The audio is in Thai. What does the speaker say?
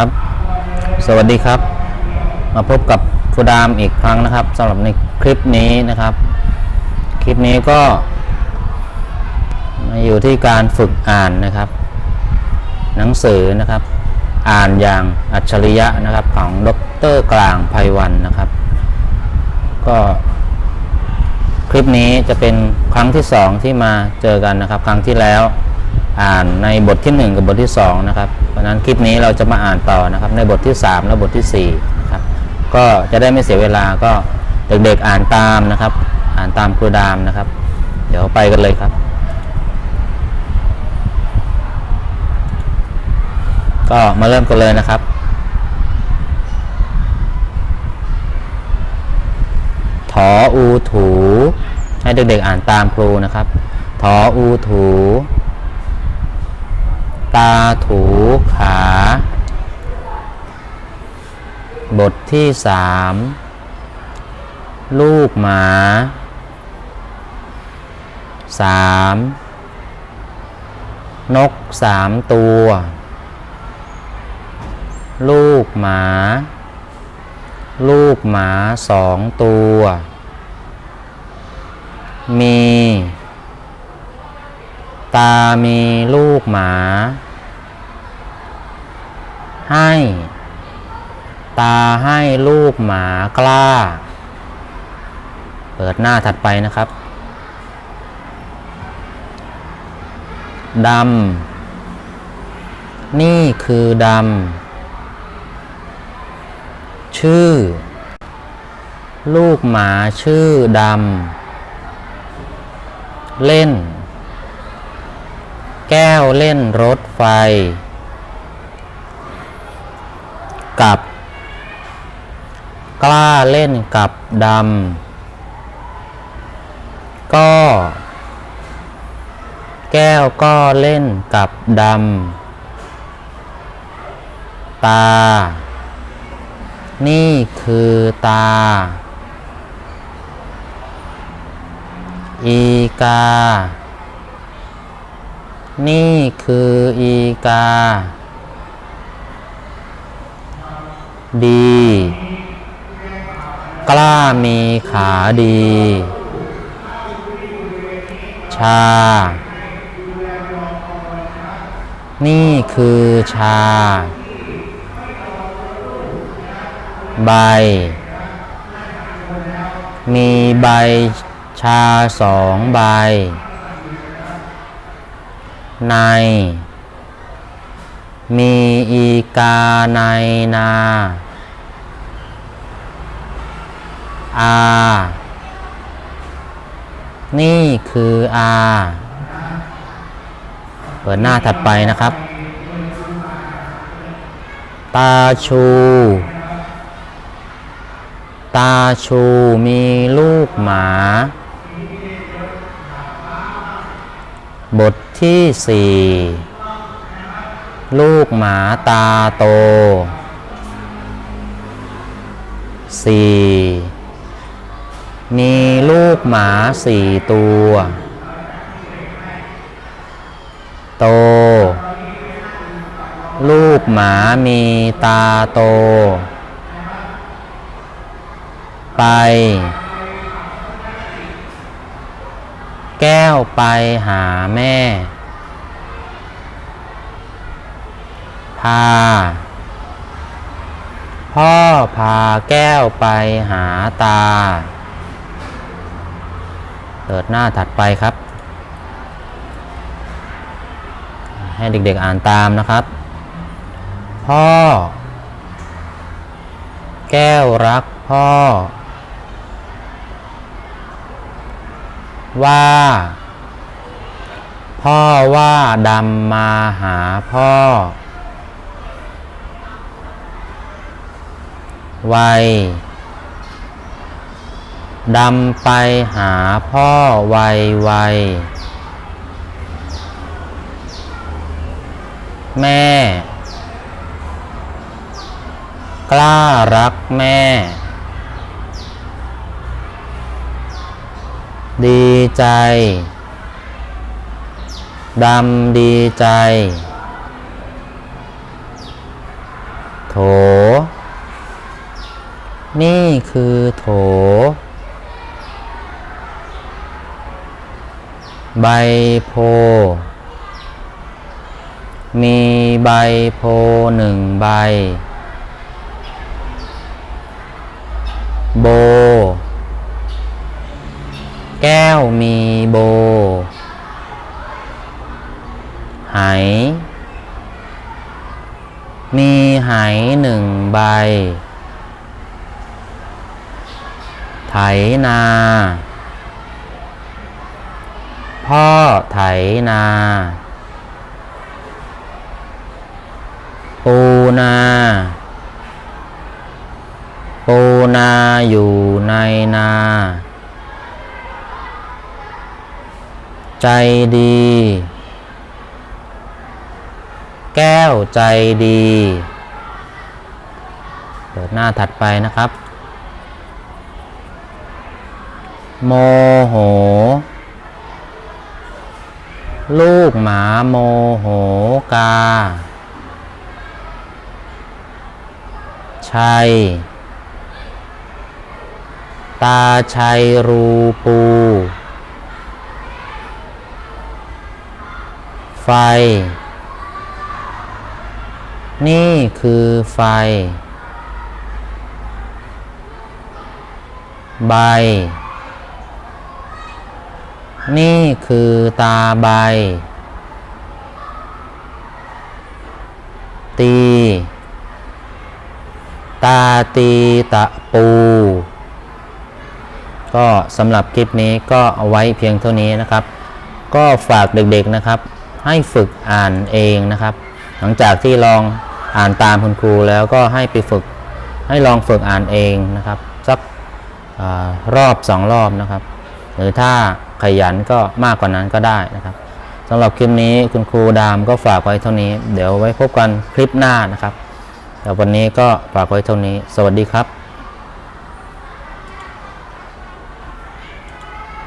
ครับ สวัสดีครับ มาพบกับฟูดามอีกครั้งนะครับสำหรับในคลิปนี้นะครับ คลิปนี้ก็ มาอยู่ที่การฝึกอ่านนะครับ หนังสือนะครับ อ่านอย่างอัจฉริยะนะครับ ของดรกลางไพวันนะครับ ก็คลิปนี้จะเป็นครั้งที่สองที่มาเจอกันนะครับ ครั้งที่แล้วอ่านในบทที่หนึ่งกับบทที่สองนะครับ ราะนั้นคลิปนี้เราจะมาอ่านต่อนะครับ ในบทที่สามและบทที่สี่นะครับก็จะได้ไม่เสียเวลาก็เด็กๆอ่านตามนะครับ อ่านตามครูดามนะครับ เดี๋ยวไปกันเลยครับ ก็มาเริ่มกันเลยนะครับถออูถู ให้เด็กๆอ่านตามครูนะครับถออูถู ตาถูขา บทที่สามลูกหมาสามนกสามตัว ลูกหมา ลูกหมาสองตัว มี ตามีลูกหมา ให้ ตาให้ลูกหมากล้า เปิดหน้าถัดไปนะครับดำ นี่คือดำ ชื่อ ลูกหมาชื่อดำ เล่น แก้วเล่นรถไฟ กับ กล้าเล่นกับดำก็ แก้วก็เล่นกับดำตา นี่คือตา อีกา นี่คืออีกา ดี กล้ามีขาดี ชา นี่คือชา ใบ มีใบชาสองใบ ใน มีอีกาในนา อานี่คืออาเปิดหน้าถัดไปนะครับ ตาชู ตาชูมีลูกหมา บทที่สี่ลูกหมาตาโตสี่ มีลูกหมาสี่ตัว โต ลูกหมามีตาโต ไป แก้วไปหาแม่ พา พ่อพาแก้วไปหาตา เปิดหน้าถัดไปครับ ให้เด็กๆอ่านตามนะครับ พ่อ แก้วรักพ่อ ว่า พ่อว่าดำมาหาพ่อ ไว ดำไปหาพ่อไวไวแม่ กล้ารักแม่ ดีใจ ดำดีใจ โถ นี่คือโถ ใบโพ มีใบโพหนึ่งใบ โบ แก้วมีโบ ไหมีไหหนึ่งใบ ไถนา พ่อไถนา ปูนา ปูนาอยู่ในนา ใจดี แก้วใจดี เปิดหน้าถัดไปนะครับ โมโห ลูกหมาโมโหกา ชัย ตาชัยรูปู ไฟ นี่คือไฟ ใบ นี่คือตาใบ ตี ตาตีตะปู ก็สำหรับคลิปนี้ก็เอาไว้เพียงเท่านี้นะครับ ก็ฝากเด็กๆนะครับ ให้ฝึกอ่านเองนะครับ หลังจากที่ลองอ่านตามคุณครูแล้วก็ให้ไปฝึกให้ลองฝึกอ่านเองนะครับ สักอรอบสองรอบนะครับ หรือถ้า ขยันก็มากกว่านั้นก็ได้นะครับสำหรับคลิปนี้คุณครูดามก็ฝากไว้เท่านี้ เดี๋ยวไว้พบกันคลิปหน้านะครับแต่วันนี้ก็ฝากไว้เท่านี้ สวัสดีครับ